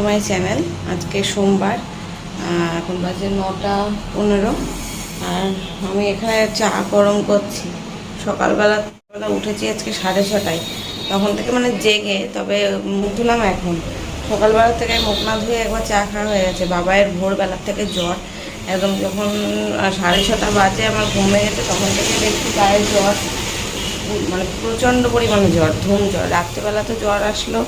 To my channel. আজকে সোমবার এখন বাজে নটা পনেরো। আর আমি এখানে চা গরম করছি। সকালবেলা বেলা উঠেছি আজকে সাড়ে ছটায়। তখন থেকে মানে জেগে, তবে মুখ ধুলাম এখন। সকালবেলা থেকে মুখ না ধুয়ে একবার চা খাওয়া হয়ে গেছে। বাবায়ের ভোরবেলার থেকে জ্বর। একদম যখন সাড়ে ছটা বাজে আমার ঘুমে গেছে, তখন থেকে দেখছি গায়ে জ্বর। মানে প্রচণ্ড পরিমাণে জ্বর, ধুম জ্বর। রাত্রেবেলা তো জ্বর আসলো।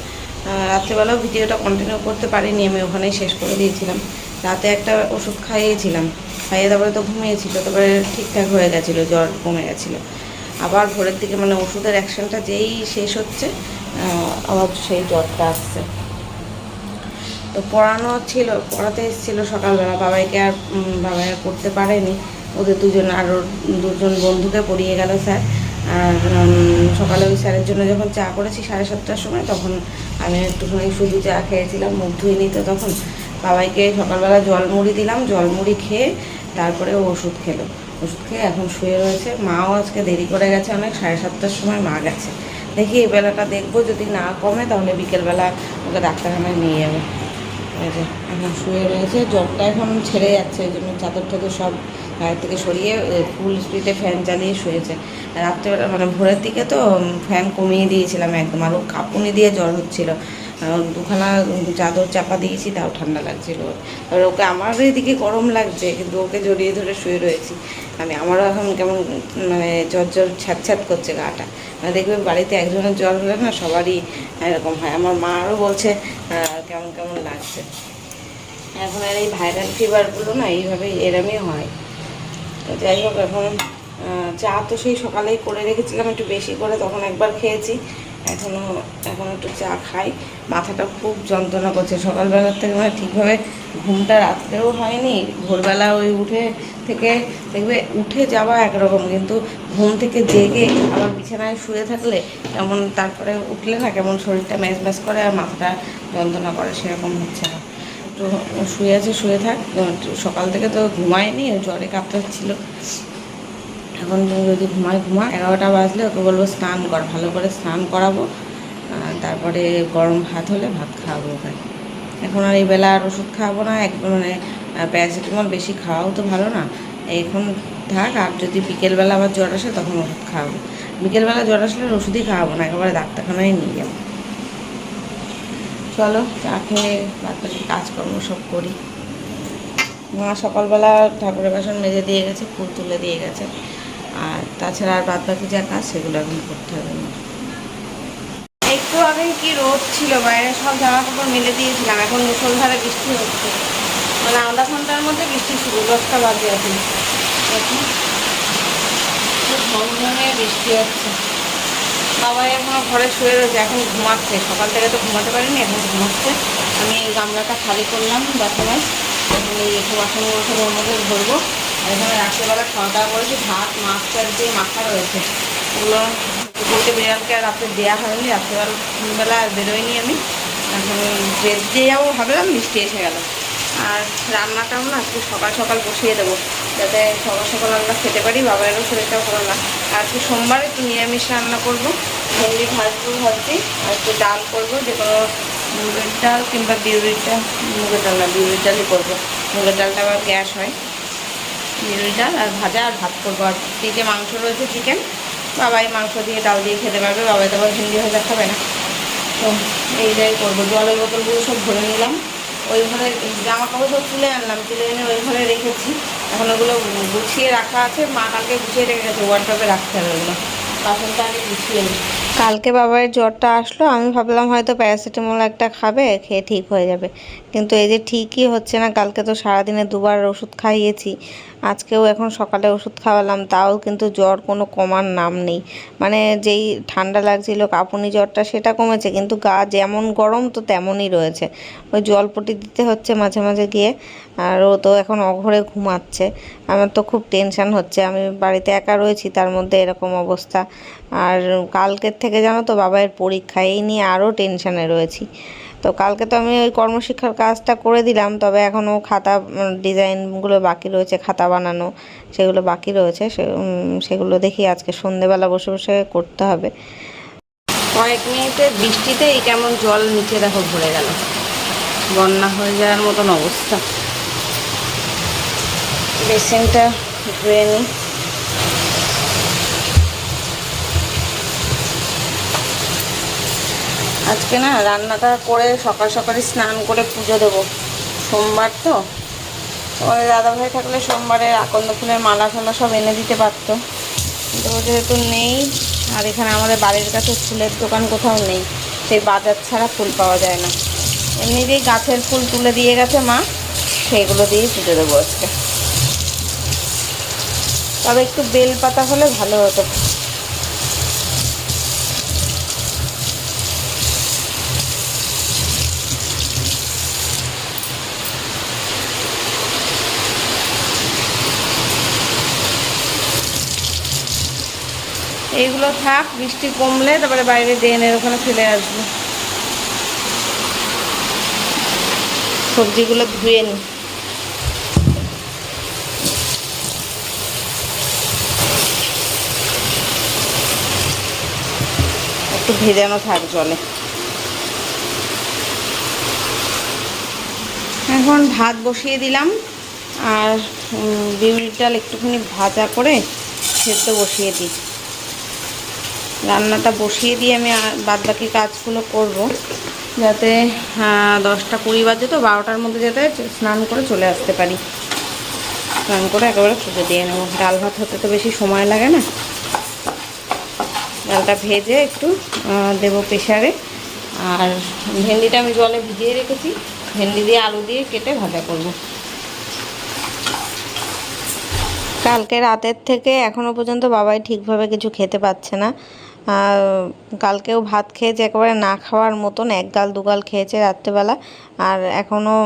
রাত্রেবেলাও ভিডিওটা কন্টিনিউ করতে পারিনি, আমি ওখানেই শেষ করে দিয়েছিলাম। রাতে একটা ওষুধ খাইয়েছিলাম, খাইয়ে তারপরে তো ঘুমিয়েছিল, তারপরে ঠিকঠাক হয়ে গেছিল, জ্বর কমে গেছিল। আবার ভোরের দিকে মানে ওষুধের অ্যাকশনটা যেই শেষ হচ্ছে আবার সেই জ্বরটা আসছে। তো পড়ানো ছিল, পড়াতে এসেছিল সকালবেলা, বাবাইকে আর বাবাই পড়তে পারেনি। ওদের দুজন আরও দুজন বন্ধুকে পড়িয়ে গেল স্যার। আর সকালে ওই স্যারের জন্য যখন চা করেছি সাড়ে সাতটার সময়, তখন আমি একটুখানি শুধু চা খেয়েছিলাম, মুখ ধুয়ে নিতে তখন। বাবাইকে সকালবেলা জল মুড়ি দিলাম জল মুড়ি খেয়ে তারপরে ও ওষুধ খেলো। ওষুধ খেয়ে এখন শুয়ে রয়েছে। মাও আজকে দেরি করে গেছে অনেক, সাড়ে সাতটার সময় মা গেছে। দেখি এই বেলাটা দেখব, যদি না কমে তাহলে বিকেলবেলা ওকে ডাক্তারখানায় নিয়ে যাবে। এখন শুয়ে রয়েছে, জ্বরটা এখন ছেড়ে যাচ্ছে ওই জন্য চাদর টাদর সব গায়ের থেকে সরিয়ে ফুল স্পিডে ফ্যান চালিয়ে শুয়েছে। রাত্রেবেলা মানে ভোরের দিকে তো ফ্যান কমিয়ে দিয়েছিলাম একদম, আর ও কাঁপুনি দিয়ে জ্বর হচ্ছিল। দুখানা চাদর চাপা দিয়েছি, তাও ঠান্ডা লাগছিল। এবার ওকে আমার এদিকে গরম লাগছে, কিন্তু ওকে জড়িয়ে ধরে শুয়ে রয়েছি। আমি আমারও এখন কেমন মানে জ্বর জ্বর ছ্যাট করছে গাটা। মানে দেখবে বাড়িতে একজনের জ্বর হলে না সবারই এরকম হয়। আমার মারও বলছে কেমন কেমন লাগছে? এখন আর এই ভাইরাল ফিভারগুলো না এইভাবেই এরমই হয়। যাই হোক, এখন চা তো সেই সকালেই করে রেখেছিলাম, একটু বেশি করে তখন একবার খেয়েছি। এখনও এখন একটু চা খাই। মাথাটা খুব যন্ত্রণা করছে। সকালবেলার থেকে মানে ঠিকভাবে ঘুমটা রাত্রেও হয়নি। ভোরবেলা ওই উঠে থেকে, দেখবে উঠে যাওয়া একরকম, কিন্তু ঘুম থেকে জেগে আবার বিছানায় শুয়ে থাকলে কেমন, তারপরে উঠলে না কেমন শরীরটা ম্যাচ ম্যাচ করে আর মাথাটা যন্ত্রণা করে, সেরকম হচ্ছে না। তো শুয়ে আছে, শুয়ে থাক। সকাল থেকে তো ঘুমায়নি জ্বরে কাঁপতাচ্ছিল এখন যদি ঘুমায় ঘুমা এগারোটা বাজলে ওকে বলব স্নান কর, ভালো করে স্নান করাবো। তারপরে গরম ভাত হলে ভাত খাওয়াবো ওখানে এখন আর এই বেলা আর ওষুধ খাওয়াবো না, এক মানে প্যারাসিটামল বেশি খাওয়াও তো ভালো না। এখন থাক, আর যদি বিকেলবেলা আবার জ্বর আসে তখন ওষুধ খাওয়াবো। বিকেলবেলা জ্বর আসলে ওষুধই খাওয়াবো না, একেবারে ডাক্তারখানায় নিয়ে যাব। চলো, চা খেয়ে বাকি কাজকর্ম সব করি। মা সকালবেলা ঠাকুরের বাসন মেজে দিয়ে গেছে, ফুল তুলে দিয়ে গেছে। আর তাছাড়া আর বাদ বাকি যা কাজ, সেগুলো এখন করতে হবে না একটু আগে কি রোদ ছিল, বাইরে সব জামা কাপড় মেলে দিয়েছিলাম, এখন মুসলধারে বৃষ্টি হচ্ছে। মানে আধা ঘণ্টার মধ্যে বৃষ্টি শুরু, দশটা বাজে এখন। খুব ঝমঝমে বৃষ্টি হচ্ছে। বাবা এখনও ঘরে শুয়ে রয়েছে, এখন ঘুমাচ্ছে। সকাল থেকে তো ঘুমাতে পারিনি, এখন ঘুমাচ্ছে। আমি এই গামলাটা খালি করলাম বাথরুমে এখন এই একটু বাসনগুলো সব ওর মধ্যে ধরবো। এখানে রাত্রেবেলা খাওয়া দাওয়া করেছি, ভাত, মাছ টাছ দিয়ে মাথা রয়েছে। ওগুলো বলতে বিড়ালকে আর রাত্রে দেওয়া হয়নি, রাত্রেবেলা বেলা বেরোয়নি আমি। এখন যে যাব ভাবলাম বৃষ্টি এসে গেল। আর রান্নাটাও না আজকে সকাল সকাল বসিয়ে দেবো। যাতে সকাল সকাল আমরা খেতে পারি বাবারও শরীরটাও ভালো না। আজকে সোমবার একটু নিরামিষ রান্না করব। ভেন্ডি ভাজবো ভাবছি, আর একটু ডাল করব, যে কোনো মুগের ডাল কিংবা বিউরির ডাল, মুগের ডাল না বিউরির ডালই করব। মুগের ডালটা আবার গ্যাস হয়। বিউরির ডাল আর ভাজা আর ভাত করব। আর ফ্রিজে মাংস রয়েছে চিকেন। বাবাই মাংস দিয়ে ডাল দিয়ে খেতে পারবে, বাবাই তো আবার ভেন্ডি ভাজা খাবে না। তো এইটাই করব। জলের বোতলগুলো সব ভরে নিলাম। ওই ঘরে জামা কাপড় সব তুলে আনলাম, তুলে এনে ওই ঘরে রেখেছি। এখন ওগুলো গুছিয়ে রাখা আছে। মা কালকে গুছিয়ে রেখে গেছে ওয়ার্ডটপে রাখতে হবে ওগুলো। বাসনটা আমি গুছিয়ে কালকে বাবার জ্বরটা আসলো, আমি ভাবলাম হয়তো প্যারাসিটামল একটা খাবে, খেয়ে ঠিক হয়ে যাবে। কিন্তু এই যে ঠিকই হচ্ছে না, কালকে তো সারাদিনে দুবার ওষুধ খাইয়েছি। আজকেও এখন সকালে ওষুধ খাওয়ালাম, তাও কিন্তু জ্বর কোনো কমার নাম নেই। মানে যেই ঠান্ডা লাগছিল, কাঁপুনি জ্বরটা সেটা কমেছে, কিন্তু গা যেমন গরম তো তেমনই রয়েছে। ওই জলপটি দিতে হচ্ছে মাঝে মাঝে গিয়ে, আর ও তো এখন অঘরে ঘুমাচ্ছে। আমার তো খুব টেনশন হচ্ছে, আমি বাড়িতে একা রয়েছি, তার মধ্যে এরকম অবস্থা। আর কালকের থেকে জানো তো বাবার পরীক্ষা, এই নিয়ে আরও টেনশানে রয়েছি। তো কালকে তো আমি ওই কর্মশিক্ষার কাজটা করে দিলাম, তবে এখনও খাতা ডিজাইনগুলো বাকি রয়েছে, খাতা বানানো সেগুলো বাকি রয়েছে সেগুলো দেখি আজকে সন্ধেবেলা বসে বসে করতে হবে। কয়েক মিনিটে বৃষ্টিতে এই কেমন জল নিচে দেখো ভরে গেল। বন্যা হয়ে যাওয়ার মতন অবস্থা। বেসিনটা ধুয়ে নিই আজকে না রান্নাটা করে সকাল সকালে স্নান করে পুজো দেবো। সোমবার তো। তোমাদের দাদাভাই থাকলে সোমবারে আকন্দ ফুলের মালা ফালা সব এনে দিতে পারতো। ও যেহেতু নেই, আর এখানে আমাদের বাড়ির কাছে ফুলের দোকান কোথাও নেই, সেই বাজার ছাড়া ফুল পাওয়া যায় না। এমনিতেই গাছের ফুল তুলে দিয়ে গেছে মা, সেইগুলো দিয়েই পুজো দেবো আজকে। তবে একটু বেল পাতা হলে ভালো হতো। এইগুলো থাক, বৃষ্টি কমলে তারপরে বাইরে ড্রেনের ওখানে ফেলে আসব। সবজিগুলো ধুয়ে নিই একটু ভেজানো থাক জলে। এখন ভাত বসিয়ে দিলাম, আর ডাল একটুখানি ভাজা করে সেদ্ধ বসিয়ে দিই। রান্নাটা বসিয়ে দিয়ে আমি বাদ বাকি কাজগুলো করব। যাতে দশটা কুড়ি বাজে তো, বারোটার মধ্যে যাতে স্নান করে চলে আসতে পারি। স্নান করে একেবারে পুজো দিয়ে নেব। ডাল ভাত হতে তো বেশি সময় লাগে না। ডালটা ভেজে একটু দেবো প্রেশারে আর ভেন্ডিটা আমি জলে ভিজিয়ে রেখেছি। ভেন্ডি দিয়ে আলু দিয়ে কেটে ভাজা করব। কালকে রাতের থেকে এখনও পর্যন্ত বাবাই ঠিকভাবে কিছু খেতে পাচ্ছে না। আর কালকেও ভাত খেয়েছে, একেবারে না খাওয়ার মতন, এক গাল দুগাল খেয়েছে রাত্রেবেলা। আর এখনও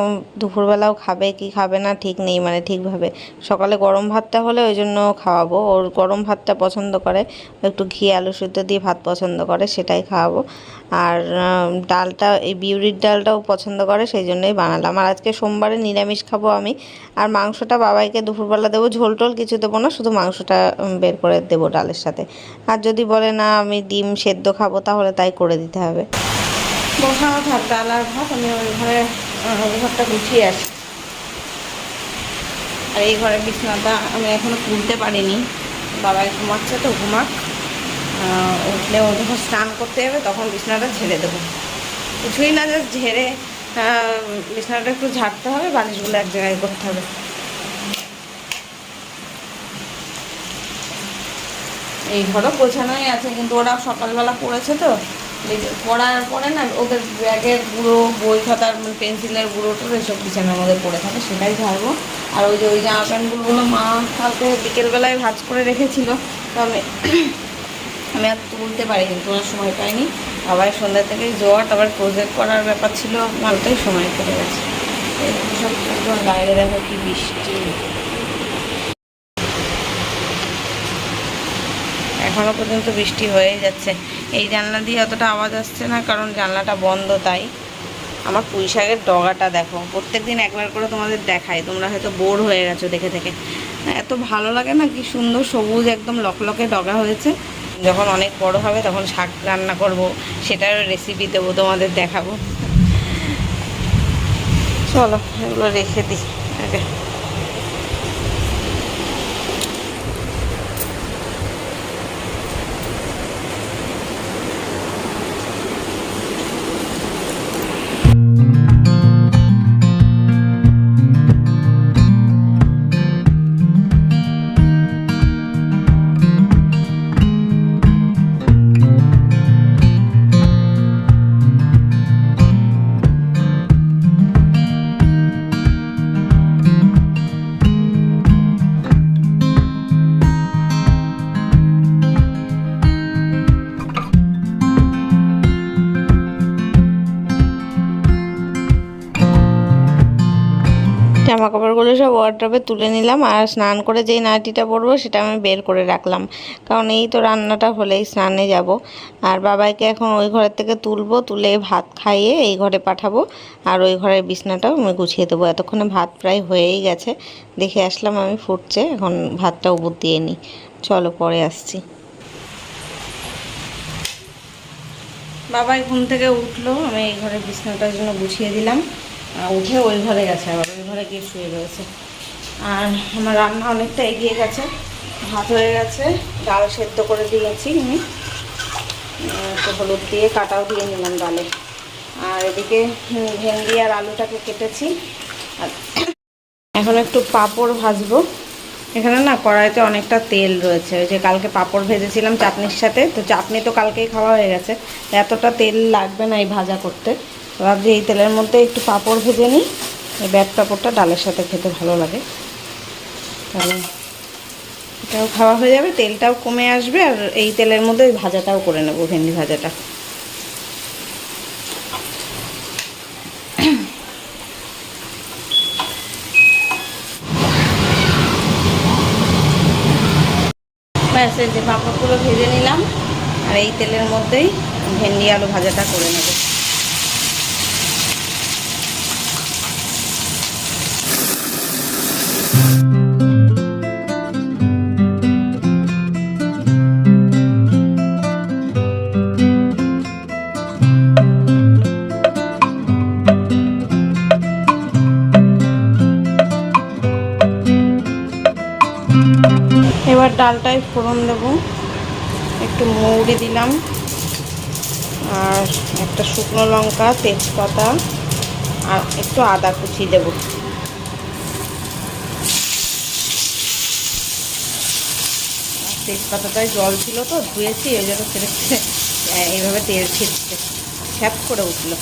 দুপুরবেলাও খাবে কি খাবে না ঠিক নেই মানে ঠিকভাবে। সকালে গরম ভাতটা হলে ওই জন্য খাওয়াবো। ওর গরম ভাতটা পছন্দ করে, একটু ঘি, আলু সিদ্ধ দিয়ে ভাত পছন্দ করে, সেটাই খাওয়াবো। আর ডালটা, এই বিউরির ডালটাও পছন্দ করে, সেই জন্যই বানালাম। আর আজকে সোমবারে নিরামিষ খাব আমি। আর মাংসটা বাবাইকে দুপুরবেলা দেবো, ঝোল টোল কিছু দেবো না, শুধু মাংসটা বের করে দেবো ডালের সাথে। আর যদি বলে না আমি ডিম সেদ্ধ খাব, তাহলে তাই করে দিতে হবে। আর ভাত, আমি ওই ঘরে ঘরটা গুছিয়ে আসি। আর এই ঘরের বিছনাটা আমি এখনও তুলতে পারিনি। বাবাই ঘুমাচ্ছে তো, ঘুমাক। উঠলে ও যখন স্নান করতে যাবে, তখন বিছনাটা ঝেড়ে দেবো। কিছুই না, জাস্ট ঝেড়ে বিছানাটা একটু ঝাড়তে হবে, বালিশগুলো এক জায়গায় করতে হবে। এই ঘরও গোছানোই আছে, কিন্তু ওরা সকালবেলা পড়েছে তো। পড়ার পরে না ওদের ব্যাগের গুঁড়ো, বই খাতার, পেন্সিলের গুঁড়ো টুড়ো এসব বিছানার মধ্যে পড়ে থাকে, সেটাই ঝাড়বো। আর ওই যে ওই জামা প্যান্টগুলো মা কালকে বিকেলবেলায় ভাজ করে রেখেছিল, তো আমি আমি আর তুলতে পারি কিন্তু তোলার সময় পাইনি। আবার সন্ধ্যা থেকে জ্বর, তারপর প্রজেক্ট করার ব্যাপার ছিল, মালটাই সময় কেটে গেছে। সব বাইরে দেখো কি বৃষ্টি। এখনও পর্যন্ত বৃষ্টি হয়েই যাচ্ছে। এই জানলা দিয়ে অতটা আওয়াজ আসছে না, কারণ জানলাটা বন্ধ তাই। আমার পুঁই শাকের ডগাটা দেখো প্রত্যেক দিন একবার করে তোমাদের দেখাই, তোমরা হয়তো বোর হয়ে গেছো দেখে দেখে। এত ভালো লাগে না, কি সুন্দর সবুজ একদম লকলকে ডগা হয়েছে। যখন অনেক বড় হবে তখন শাক রান্না করব, সেটার রেসিপি দেবো, তোমাদের দেখাবো। চলো, এগুলো রেখে দিই, আগে। কাপড়গুলো সব ওয়ার্ড্রপে তুলে নিলাম আর স্নান করে যেই নাইটিটা পরবো সেটা আমি বের করে রাখলাম। কারণ এই তো রান্নাটা হলেই স্নানে যাব। আর বাবাইকে এখন ওই ঘরের থেকে তুলবো, তুলে ভাত খাইয়ে এই ঘরে পাঠাবো। আর ওই ঘরের বিছনাটাও আমি গুছিয়ে দেবো। এতক্ষণে ভাত প্রায় হয়েই গেছে। দেখে আসলাম আমি ফুটছে, এখন ভাতটা উপর দিয়ে নিই। চলো পরে আসছি। বাবাই ঘুম থেকে উঠল, আমি এই ঘরের বিছানাটার জন্য গুছিয়ে দিলাম। উঠে ওই ঘরে গেছে আবার, ওই ঘরে গিয়ে শুয়ে রয়েছে। আর আমার রান্না অনেকটা এগিয়ে গেছে। ভাত হয়ে গেছে, ডাল সেদ্ধ করে দিয়েছি আমি। তো হলুদ দিয়ে, কাটাও দিয়ে নিলাম ডালে। আর এদিকে ভেন্ডি আর আলুটাকে কেটেছি। আর এখন একটু পাঁপড় ভাজবো। এখানে না কড়াইতে অনেকটা তেল রয়েছে। ওই যে কালকে পাঁপড় ভেজেছিলাম চাটনির সাথে। তো চাটনি তো কালকেই খাওয়া হয়ে গেছে। এতটা তেল লাগবে না এই ভাজা করতে। ভাবছি এই তেলের মধ্যে একটু পাঁপড় ভেজে নিই। এই ব্যাট পাঁপড়টা ডালের সাথে খেতে ভালো লাগে। তাহলে এটাও খাওয়া হয়ে যাবে, তেলটাও কমে আসবে, আর এই তেলের মধ্যে ওই ভাজাটাও করে নেব, ভেন্ডি ভাজাটা। ব্যাস, এই যে পাঁপড়গুলো ভেজে নিলাম, আর এই তেলের মধ্যেই ভেন্ডি আলু ভাজাটা করে নেব। এবার ডালটায় ফোড়ন দেব। একটু মৌরি দিলাম। আর একটা শুকনো লঙ্কা, তেজপাতা, আর একটু আদা কুচি দেব। তেজপাতাটায় জল ছিল তো, ধুয়েছি ওই জন্য ছেড়ে এইভাবে তেল ছিটছে ছ্যাপ করে উঠল।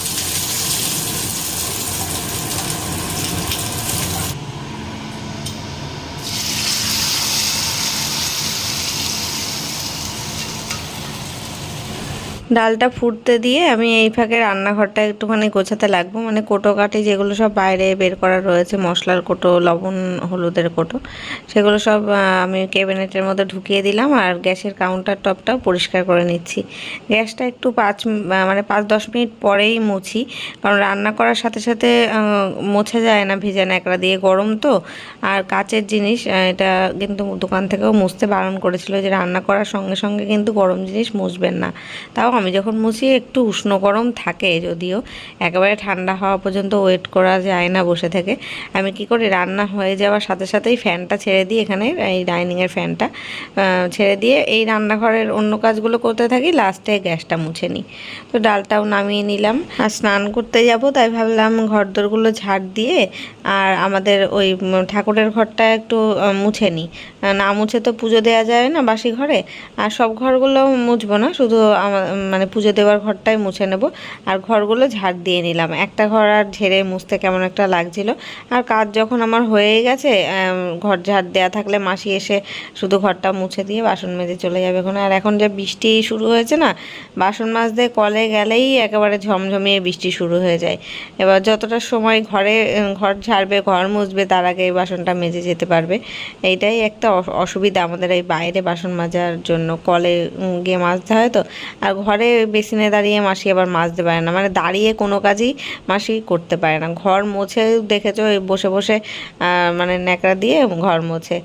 ডালটা ফুটতে দিয়ে আমি এই ফাঁকে রান্নাঘরটা একটুখানি গোছাতে লাগবো। মানে কোটো কাটি যেগুলো সব বাইরে বের করা রয়েছে, মশলার কোটো, লবণ, হলুদের কোটো, সেগুলো সব আমি ক্যাবিনেটের মধ্যে ঢুকিয়ে দিলাম আর গ্যাসের কাউন্টার টপটাও পরিষ্কার করে নিচ্ছি। গ্যাসটা একটু পাঁচ মানে পাঁচ দশ মিনিট পরেই মুছি, কারণ রান্না করার সাথে সাথে মোছা যায় না ভেজা ন্যাকড়া দিয়ে, গরম তো। আর কাচের জিনিস এটা কিন্তু দোকান থেকেও মুছতে বারণ করেছিল যে রান্না করার সঙ্গে সঙ্গে কিন্তু গরম জিনিস মুছবেন না। তাও আমি যখন মুছি একটু উষ্ণ গরম থাকে যদিও, একেবারে ঠান্ডা হওয়া পর্যন্ত ওয়েট করা যায় না বসে থেকে, আমি কি করি, রান্না হয়ে যাওয়ার সাথে সাথেই ফ্যানটা ছেড়ে দিই এখানে, এই ডাইনিংয়ের ফ্যানটা ছেড়ে দিয়ে এই রান্নাঘরের অন্য কাজগুলো করতে থাকি লাস্টে গ্যাসটা মুছে নিই। তো ডালটাও নামিয়ে নিলাম। আর স্নান করতে যাব, তাই ভাবলাম ঘরদোরগুলো ঝাড় দিয়ে, আর আমাদের ওই ঠাকুরের ঘরটা একটু মুছে নিই। না মুছে তো পুজো দেওয়া যায় না বাসি ঘরে। আর সব ঘরগুলো মুছবো না, শুধু মানে পুজো দেওয়ার ঘরটাই মুছে নেব। আর ঘরগুলো ঝাড় দিয়ে নিলাম। একটা ঘর আর ঝেড়ে মুছতে কেমন একটা লাগছিল। আর কাজ যখন আমার হয়ে গেছে ঘর ঝাড় দেওয়া থাকলে মাসি এসে শুধু ঘরটা মুছে দিয়ে বাসন মেজে চলে যাবে এখন। আর এখন যে বৃষ্টি শুরু হয়েছে না, বাসন মাজতে কলে গেলেই একেবারে ঝমঝমিয়ে বৃষ্টি শুরু হয়ে যায়। এবার যতটা সময় ঘরে, ঘর ঝাড়বে, ঘর মুছবে, তার আগে বাসনটা মেজে যেতে পারবে। এইটাই একটা অসুবিধা আমাদের এই বাইরে বাসন মাজার জন্য। কলে গিয়ে মাজতে হয় তো। আর ঘরে বেসিনে দাঁড়িয়ে মাসি আবার মাজতে পারে না। মানে দাঁড়িয়ে কোনো কাজই মাসি করতে পারে না। ঘর মুছে দেখেছ বসে বসে মানে ন্যাকড়া দিয়ে ঘর মোছে।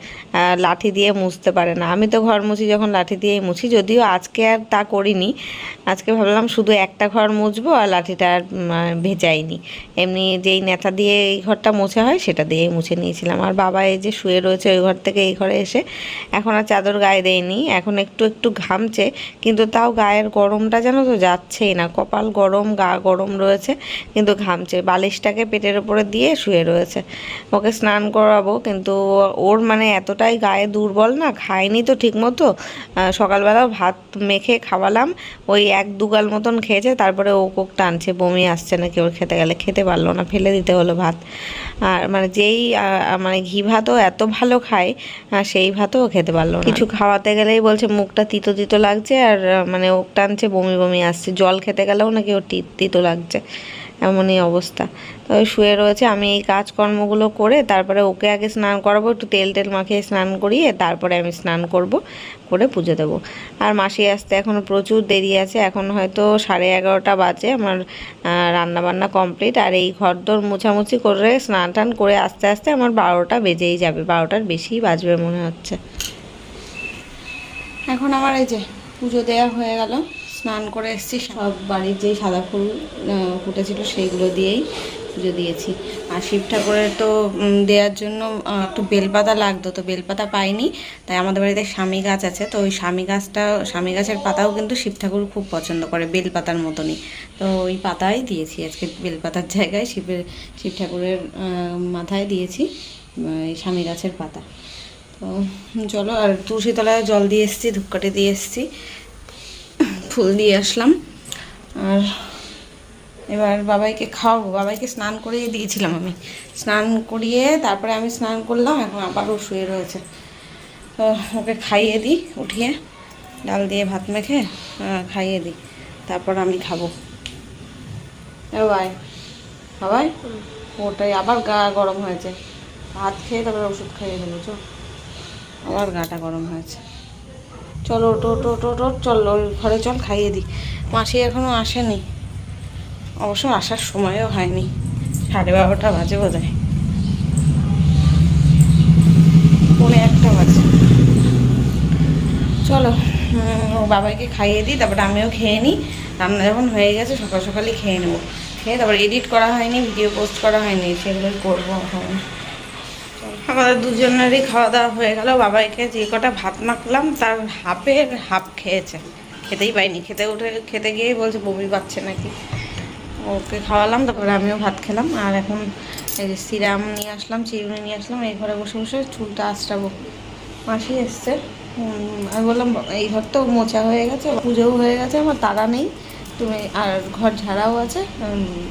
লাঠি দিয়ে মুছতে পারে না। আমি তো ঘর মুছি, যখন লাঠি দিয়েই মুছি, যদিও আজকে আর তা করিনি। আজকে ভাবলাম শুধু একটা ঘর মুছবো আর লাঠিটা আর ভেজাইনি। এমনি যেই নেতা দিয়ে এই ঘরটা মুছে হয়, সেটা দিয়েই মুছে নিয়েছিলাম। আর বাবা এই যে শুয়ে রয়েছে ওই ঘর থেকে, এই ঘরে এসে এখন আর চাদর গায়ে দেয়নি এখন একটু একটু ঘামছে কিন্তু তাও গায়ের গরমটা যেন তো যাচ্ছেই না। কপাল গরম গা গরম রয়েছে কিন্তু ঘামছে। বালিশটাকে পেটের উপরে দিয়ে শুয়ে রয়েছে। ওকে স্নান করাবো কিন্তু ওর মানে এতটাই গায়ে দুর্বল না খায়নি তো ঠিক মতো আহ, সকালবেলাও ভাত মেখে খাওয়ালাম ওই এক দুগাল মতন খেয়েছে তারপরে ও কোক টানছে বমি আসছে নাকি ওর খেতে গেলে। খেতে পারল না ফেলে দিতে হলো ভাত। আর মানে যেই মানে ঘি ভাতও এত ভালো খায় সেই ভাতও খেতে পারল না। কিছু খাওয়াতে গেলেই বলছে, মুখটা তিতো তিতো লাগছে আর মানে ওক টানছে, বমি বমি আসছে। জল খেতে গেলেও নাকি ওর তিতো লাগছে। এমনই অবস্থা। তো শুয়ে রয়েছে, আমি এই কাজকর্মগুলো করে তারপরে ওকে আগে স্নান করাবো, একটু তেল টেল মাখিয়ে স্নান করিয়ে তারপরে আমি স্নান করব, করে পুজো দেবো। আর মাসি আসতে এখনও প্রচুর দেরি আছে, এখন হয়তো সাড়ে এগারোটা বাজে আমার রান্না বান্না কমপ্লিট, আর এই ঘরদোর মোছামুছি করে স্নান টান করে আস্তে আস্তে আমার বারোটা বেজেই যাবে, বারোটার বেশিই বাজবে মনে হচ্ছে। এখন আমার এই যে পুজো দেওয়া হয়ে গেল স্নান করে এসেছি। সব বাড়ির যেই সাদা ফুল ফুটেছিল সেইগুলো দিয়েই পুজো দিয়েছি। আর শিব ঠাকুরের তো দেওয়ার জন্য একটু বেলপাতা লাগতো, তো বেলপাতা পাইনি। তাই আমাদের বাড়িতে স্বামী গাছ আছে, তো ওই স্বামী গাছটা, স্বামী গাছের পাতাও কিন্তু শিব ঠাকুর খুব পছন্দ করে, বেলপাতার মতনই। তো ওই পাতাই দিয়েছি আজকে, বেলপাতার জায়গায় শিবের, শিব ঠাকুরের মাথায় দিয়েছি স্বামী গাছের পাতা। তো চলো, আর তুলসী তলায় জল দিয়ে এসেছি, ধূপকাঠি দিয়ে এসেছি। ফুল দিয়ে আসলাম। আর এবার বাবাইকে খাওয়াবো। বাবাইকে স্নান করিয়ে দিয়েছিলাম আমি। স্নান করিয়ে তারপরে আমি স্নান করলাম, এখন আবারও শুয়ে রয়েছে। তো ওকে খাইয়ে দিই, উঠিয়ে ডাল দিয়ে ভাত মেখে খাইয়ে দিই। তারপর আমি খাব। ভাই বাবাই, ওটাই আবার গা গরম হয়েছে। ভাত খেয়ে তারপরে ওষুধ খাইয়ে দেবো চো আবার গাটা গরম হয়েছে। চলো ওটো ওটো ওটো ওটো চল ঘরে চল খাইয়ে দিই। মাসি এখনও আসেনি। অবশ্য আসার সময়ও হয়নি। সাড়ে বারোটা বাজে বোধ হয় পৌনে একটা বাজে। চলো ও বাবাকে খাইয়ে দিই, তারপরে আমিও খেয়ে নিই। রান্না যখন হয়ে গেছে, সকাল সকালই খেয়ে নেব। খেয়ে তারপর এডিট করা হয়নি ভিডিও পোস্ট করা হয়নি, সেগুলোই করব এখন। আমাদের দুজনেরই খাওয়া দাওয়া হয়ে গেল। বাবাইকে যে কটা ভাত মাখলাম, তার হাফের হাফ খেয়েছে। খেতেই পাইনি। খেতে উঠে, খেতে গিয়েই বলছে, বমি পাচ্ছে নাকি? ওকে খাওয়ালাম, তারপরে আমিও ভাত খেলাম। আর এখন এই সিরাম নিয়ে আসলাম, চিরুনি নিয়ে আসলাম, এই ঘরে বসে বসে চুলটা আঁচড়াবো। মাসি এসছে। আমি বললাম, এই ঘর তো মোচা হয়ে গেছে, পুজোও হয়ে গেছে, আমার তাড়া নেই। তুমি আর ঘর ঝাড়াও আছে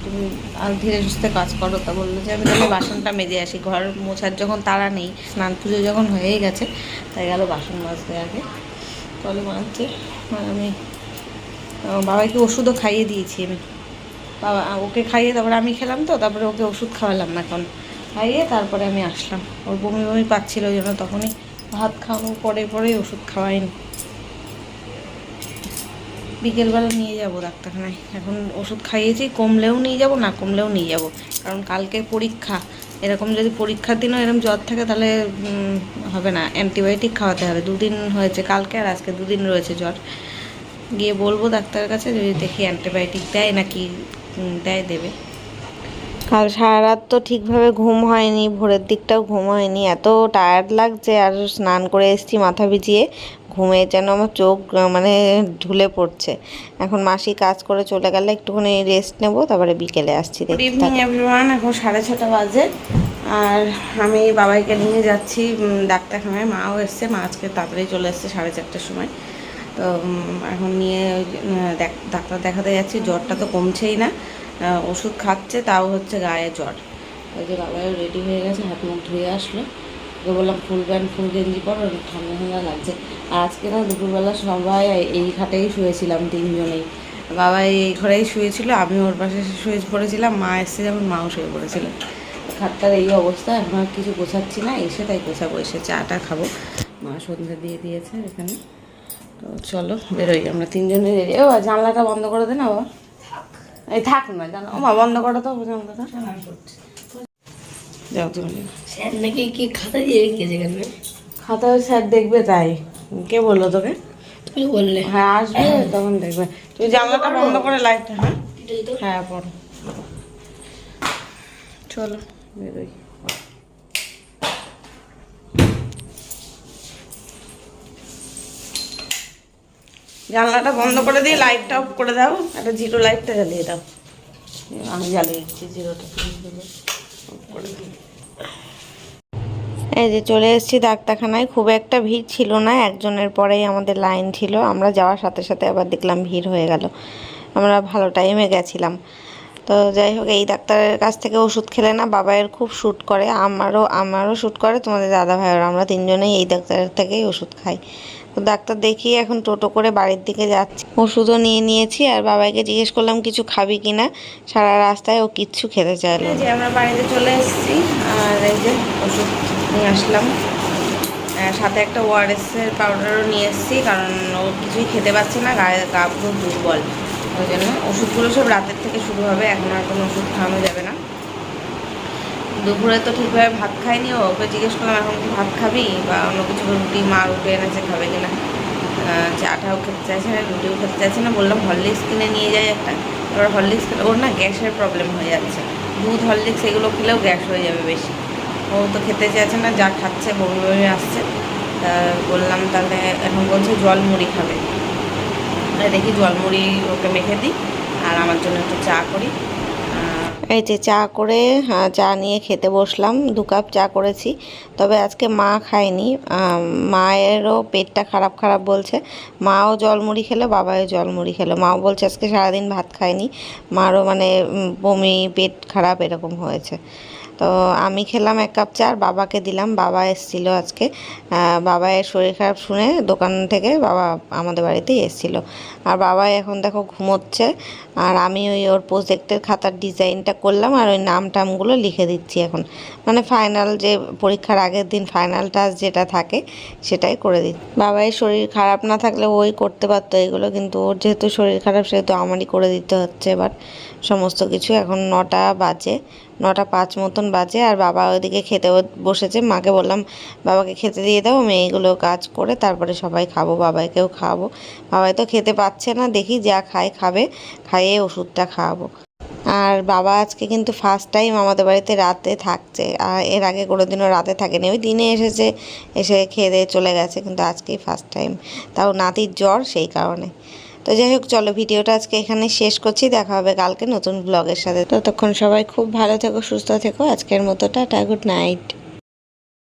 তুমি আর ধীরে সুস্থে কাজ করো, তা বলল যে আমি তাহলে বাসনটা মেজে আসি। ঘর মোছার যখন তারা নেই, স্নান পুজো যখন হয়েই গেছে, তাই গেল বাসন মাজতে আগে। মাজছে আর আমি বাবাকে ওষুধও খাইয়ে দিয়েছি আমি। বাবা, ওকে খাইয়ে তারপরে আমি খেলাম তো, তারপরে ওকে ওষুধ খাওয়ালাম না এখন। খাইয়ে তারপরে আমি আসলাম। ওর বমি বমি পাচ্ছিল জন্য তখনই। ভাত খাওয়ানোর পরে পরেই ওষুধ খাওয়াইনি। বিকেলবেলা নিয়ে যাব ডাক্তারখানায়। এখন ওষুধ খাইয়েছি, কমলেও নিয়ে যাব, না কমলেও নিয়ে যাব। কারণ কালকে পরীক্ষা, এরকম যদি পরীক্ষার দিনও এরকম জ্বর থাকে তাহলে হবে না। অ্যান্টিবায়োটিক খাওয়াতে হবে। দুদিন হয়েছে কালকে আর আজকে দুদিন রয়েছে জ্বর। গিয়ে বলব ডাক্তারের কাছে, যদি দেখি অ্যান্টিবায়োটিক দেয় নাকি দেয় দেবে। কাল সারা রাত তো ঠিকভাবে ঘুম হয়নি ভোরের দিকটাও ঘুম হয়নি। এত টায়ার্ড লাগছে আর স্নান করে এসেছি মাথা ভিজিয়ে ঘুমে যেন আমার চোখ মানে ঢুলে পড়ছে। এখন মাসি কাজ করে চলে গেলে একটুখানি রেস্ট নেব তারপরে বিকেলে আসছি গুড ইভিনিং এভরিওয়ান এখন সাড়ে ছটা বাজে। আর আমি বাবাইকে নিয়ে যাচ্ছি ডাক্তারখানায়। মাও এসছে মা আজকে তাড়াতাড়ি চলে এসছে সাড়ে চারটার সময়। তো এখন নিয়ে ডাক্তার দেখাতে যাচ্ছি। জ্বরটা তো কমছেই না। ওষুধ খাচ্ছে, তাও হচ্ছে গায়ে জ্বর। ওই যে বাবাও রেডি হয়ে গেছে, হাত মুখ ধুয়ে আসলো। ওকে বললাম, ফুল প্যান্ট, ফুল গেঞ্জি পর ঠান্ডা ঠান্ডা লাগছে। আজকে না দুপুরবেলা সবাই এই ঘাটেই শুয়েছিলাম তিনজনেই। বাবা এই ঘরেই শুয়েছিল, আমি ওর পাশে শুয়ে পড়েছিলাম, মা এসে যেমন মাও শুয়ে পড়েছিল। খাটটার এই অবস্থা, এখন আর কিছু গোছাচ্ছি না, এসে তাই গোছাবো, এসে চাটা খাব। মা সন্ধ্যে দিয়ে দিয়েছে এখানে। তো চলো, বেরোই, আমরা তিনজনে রেডি। ও, জানলাটা বন্ধ করে দে না, বাবা। এই থাক না জানো। ও মা বন্ধ করো তো জানলাটা যাও তুমি স্যার নাকি কি খাতা দিয়ে রেখেছে এখানে খাতা স্যার দেখবে তাই। কে বলল তোকে? তুমি বললে। হ্যাঁ আসবে তখন দেখবে। তুই জানলাটা বন্ধ করে লাইটটা হ্যাঁ? হ্যাঁ পড়ো। চলো বেরোই। জানলাটা বন্ধ করে দিয়ে লাইটটা অফ করে দাও, একটা জিরো লাইটটা জ্বালিয়ে দাও। আমি জ্বালিয়ে দিচ্ছি জিরোটা এই যে চলে এসেছি ডাক্তারখানায়। খুব একটা ভিড় ছিল না, একজনের পরেই আমাদের লাইন ছিল। আমরা যাওয়ার সাথে সাথে আবার দেখলাম ভিড় হয়ে গেল। আমরা ভালো টাইমে গেছিলাম। তো যাই হোক, এই ডাক্তারের কাছ থেকে ওষুধ খেলে না বাবাইয়ের খুব শ্যুট করে, আমারও আমারও শ্যুট করে। তোমাদের দাদা ভাইয়ের, আমরা তিনজনেই এই ডাক্তারের থেকেই ওষুধ খাই। ডাক্তার দেখিয়ে এখন টোটো করে বাড়ির দিকে যাচ্ছি। ওষুধও নিয়ে নিয়েছি আর বাবাকে জিজ্ঞেস করলাম, কিছু খাবি কি না? সারা রাস্তায় ও কিচ্ছু খেতে চাইলো যে আমরা বাড়িতে চলে এসেছি আর এই যে ওষুধ নিয়ে আসলাম। সাথে একটা ওআরএস এর পাউডারও নিয়ে এসেছি, কারণ ও কিছুই খেতে পাচ্ছে না, গায়ে গা পুরো দুর্বল। ওই জন্য ওষুধগুলো সব রাতের থেকে শুরু হবে, এখন আর কোনো ওষুধ খাওয়ানো যাবে না। দুপুরে তো ঠিকভাবে ভাত খাইনি, ওকে জিজ্ঞেস করলাম, এখন কি ভাত খাবি? বা অন্য কিছু রুটি, মা রুটি এনেছে, খাবে কিনা চাটাও খেতে চাইছে না, রুটিও খেতে চাইছে না, বললাম, হরলিক্স কিনে নিয়ে যাই একটা। এবার হরলিক্স খেলে ওর না গ্যাসের প্রবলেম হয়ে যাচ্ছে। দুধ, হরলিক্স এগুলো খেলেও গ্যাস হয়ে যাবে বেশি। ও তো খেতে চাইছে না, যা খাচ্ছে, বমি বমি আসছে। তা বললাম, তাহলে এখন বলছে জল মুড়ি খাবে দেখি জল মুড়ি ওকে মেখে দিই, আর আমার জন্য একটু চা করি। এই যে চা করে চা নিয়ে খেতে বসলাম, দু কাপ চা করেছি। তবে আজকে মা খায়নি মায়েরও পেটটা খারাপ খারাপ বলছে। মাও জলমুড়ি খেলো, বাবাও জলমুড়ি খেলো। মাও বলছে আজকে সারাদিন ভাত খায়নি। মারও মানে বমি, পেট খারাপ এরকম হয়েছে। তো আমি খেলাম এক কাপ চা, আর বাবাকে দিলাম। বাবা এসেছিল আজকে বাবায়ের শরীর খারাপ শুনে দোকান থেকে বাবা আমাদের বাড়িতেই এসেছিল। আর বাবা এখন দেখো ঘুমোচ্ছে আর আমি ওই ওর প্রজেক্টের খাতার ডিজাইনটা করলাম আর ওই নাম টামগুলো লিখে দিচ্ছি এখন। মানে ফাইনাল যে পরীক্ষার আগের দিন ফাইনাল টাচ যেটা থাকে সেটাই করে দিচ্ছি। বাবায়ের শরীর খারাপ না থাকলে ওই করতে পারতো এগুলো, কিন্তু ওর যেহেতু শরীর খারাপ সেহেতু আমারই করে দিতে হচ্ছে এবার। সমস্ত কিছু এখন নটা বাজে, নটা পাঁচ মতন বাজে আর বাবা ওইদিকে খেতে বসেছে। মাকে বললাম, বাবাকে খেতে দিয়ে দাও, আমি এইগুলো কাজ করে তারপরে সবাই খাব বাবাইকেও খাওয়াবো বাবাই তো খেতে পাচ্ছে না, দেখি যা খায়, খাবে। খাইয়ে ওষুধটা খাওয়াবো আর বাবা আজকে কিন্তু ফার্স্ট টাইম আমাদের বাড়িতে রাতে থাকছে। আর এর আগে কোনোদিনও রাতে থাকেনি। ওই দিনে এসেছে, এসে খেয়ে দিয়ে চলে গেছে, কিন্তু আজকেই ফার্স্ট টাইম তাও নাতির জ্বর সেই কারণে। তো যাই হোক, চলো ভিডিওটা আজকে এখানে শেষ করছি। দেখা হবে কালকে নতুন ব্লগের সাথে। ততক্ষণ সবাই খুব ভালো থেকো, সুস্থ থেকো। আজকের মতো টাটা গুড নাইট